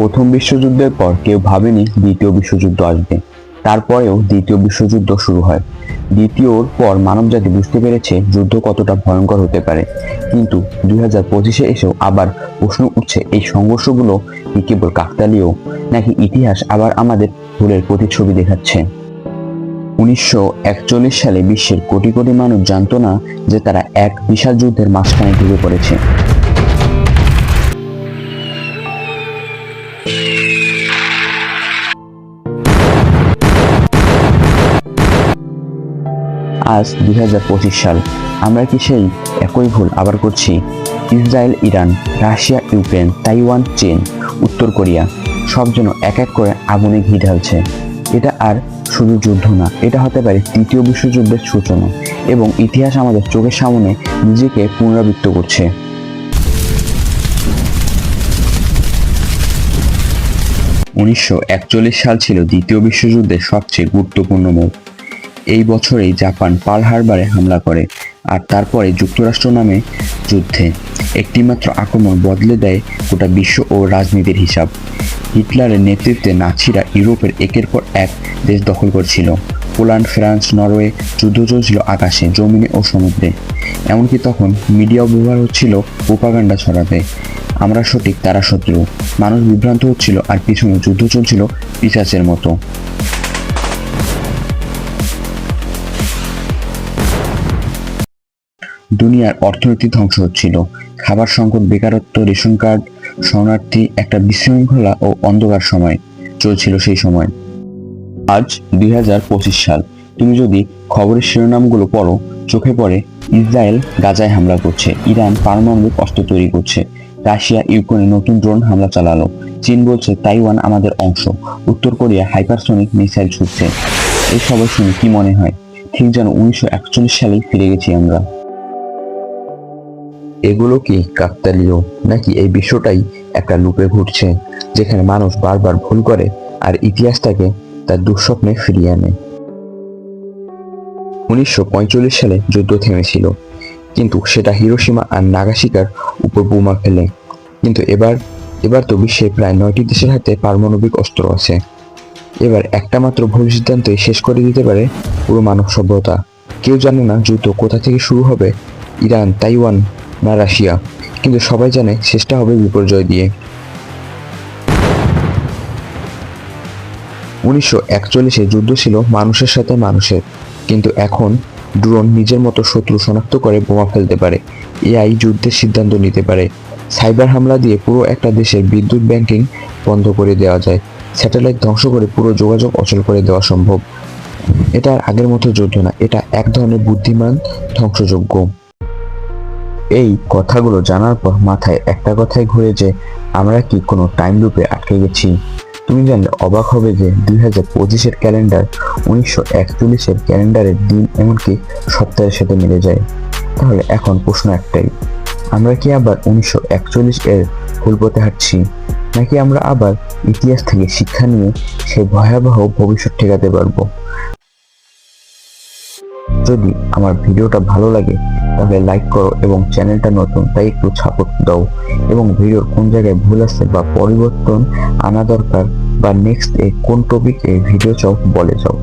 প্রথম বিশ্বযুদ্ধের পর কেউ ভাবেনি দ্বিতীয় বিশ্বযুদ্ধ আসবে। তারপরেও দ্বিতীয় বিশ্বযুদ্ধ শুরু হয়। দ্বিতীয়র পর মানবজাতি বুঝতে পেরেছে যুদ্ধ কতটা ভয়ঙ্কর হতে পারে। কিন্তু দুই হাজার পঁচিশে এসেও আবার প্রশ্ন উঠছে এই সংঘর্ষগুলো কি কেবল কাকতালীয়, নাকি ইতিহাস আবার আমাদের ভুলের প্রতিচ্ছবি দেখাচ্ছে? উনিশশো একচল্লিশ সালে বিশ্বের কোটি কোটি মানুষ জানতো না যে তারা এক বিশাল যুদ্ধের মাঝখানে ঢুকে পড়েছে। আজ দুই হাজার পঁচিশ সাল। আমরা কি সেই একই ভুল আবার করছি? Israel, Iran, Russia, Ukraine, Taiwan, চীন, উত্তর কোরিয়া, সব যেন এক এক করে আগুনে ঘি ঢালছে। এটা আর শুধু যুদ্ধ না, এটা হতে পারে তৃতীয় বিশ্বযুদ্ধের সূচনা এবং ইতিহাস আমাদের চোখের সামনে নিজেকে পুনরাবৃত্ত করছে। উনিশশো একচল্লিশ সাল ছিল দ্বিতীয় বিশ্বযুদ্ধের সবচেয়ে গুরুত্বপূর্ণ মোড় এই বছরেই জাপান পার্ল হারবারে হামলা করে আর তারপরে যুক্তরাষ্ট্র নামে যুদ্ধে। একটিমাত্র আক্রমণ বদলে দেয় গোটা বিশ্ব ও রাজনীতির হিসাব। হিটলারের নেতৃত্বে নাৎসিরা ইউরোপের একের পর এক দেশ দখল করছিল। পোল্যান্ড, ফ্রান্স, নরওয়ে যুদ্ধ চলছিল আকাশে, জমিনে ও সমুদ্রে। এমনকি তখন মিডিয়াও ব্যবহার হচ্ছিল প্রোপাগান্ডা ছড়াতে। আমরা সঠিক, তারা শত্রু। মানুষ বিভ্রান্ত হচ্ছিল আর পিছনে যুদ্ধ চলছিল পিসাচের মতো। দুনিয়ার অর্থনীতি ধ্বংস হচ্ছিল। খাবার সংকট, বেকারত্ব, রেশন কার্ড, শরণার্থী একটা বিশৃঙ্খলা ও অন্ধকার সময় চলছিল সেই সময়। আজ দুই হাজার পঁচিশ সাল। তুমি যদি খবরের শিরোনামগুলো পড়ো, চোখে পড়ে ইসরায়েল গাজায় হামলা করছে, ইরান পারমাণবিক অস্ত্র তৈরি করছে, রাশিয়া ইউক্রেনে নতুন ড্রোন হামলা চালালো, চীন বলছে তাইওয়ান আমাদের অংশ, উত্তর কোরিয়া হাইপারসনিক মিসাইল ছুটছে এই সবাই শুনে কি মনে হয়? ঠিক যেন উনিশশো একচল্লিশ সালেই ফিরে গেছি আমরা। এগুলো কি কাকতালীয়? নাকি এই বিশ্বটাই একটা লুপে ঘুরছে, যেখানে মানুষ বারবার ভুল করে আর ইতিহাসটাকে তার দুঃস্বপ্নে ফিরিয়ে আনে? উনিশশো পঁয়তাল্লিশ সালে যুদ্ধ থেমেছিল, কিন্তু সেটা হিরোসীমা আর নাগাশিকার উপর বোমা ফেলে। কিন্তু এবার এবার তো বিশ্বে প্রায় নয়টি দেশের হাতে পারমাণবিক অস্ত্র আছে। এবার একটা মাত্র ভুল সিদ্ধান্তই শেষ করে দিতে পারে পুরো মানব সভ্যতা। কেউ জানে না যুদ্ধ কোথা থেকে শুরু হবে, ইরান, তাইওয়ান না রাশিয়া। কিন্তু সবাই জানে শেষটা হবে বিপর্যয় দিয়ে। উনিশশো একচল্লিশে যুদ্ধ ছিল মানুষের সাথে মানুষের। কিন্তু এখন ড্রোন নিজের মতো শত্রু শনাক্ত করে বোমা ফেলতে পারে। এআই যুদ্ধের সিদ্ধান্ত নিতে পারে। সাইবার হামলা দিয়ে পুরো একটা দেশের বিদ্যুৎ ব্যাংকিং বন্ধ করে দেওয়া যায়। স্যাটেলাইট ধ্বংস করে পুরো যোগাযোগ অচল করে দেওয়া সম্ভব। এটা আগের মতো যুদ্ধ না, এটা এক ধরনের বুদ্ধিমান ধ্বংসযোগ্য এই কথাগুলো জানার পর মাথায় একটা কথাই ঘুরে যে, আমরা কি কোনো টাইম লুপে আটকে গেছি? তুমি জানলে অবাক হবে যে দুই হাজার পঁচিশের ক্যালেন্ডার উনিশশো একচল্লিশের ক্যালেন্ডারের দিন এমনকি সপ্তাহের সাথে মিলে যায়। তাহলে এখন প্রশ্ন একটাই, আমরা কি আবার উনিশশো একচল্লিশ এর ভুল পথে হাঁটছি? নাকি আমরা আবার ইতিহাস থেকে শিক্ষা নিয়ে সেই ভয়াবহ ভবিষ্যৎ ঠেকাতে পারব? যদি আমার ভিডিওটা ভালো লাগে তাহলে লাইক করো এবং চ্যানেলটা নতুন, তাই একটু সাপোর্ট দাও। এবং ভিডিওর কোন জায়গায় ভুল আছে বা পরিবর্তন আনা দরকার বা নেক্সট এ কোন টপিকে ভিডিও চাও বলে যাও।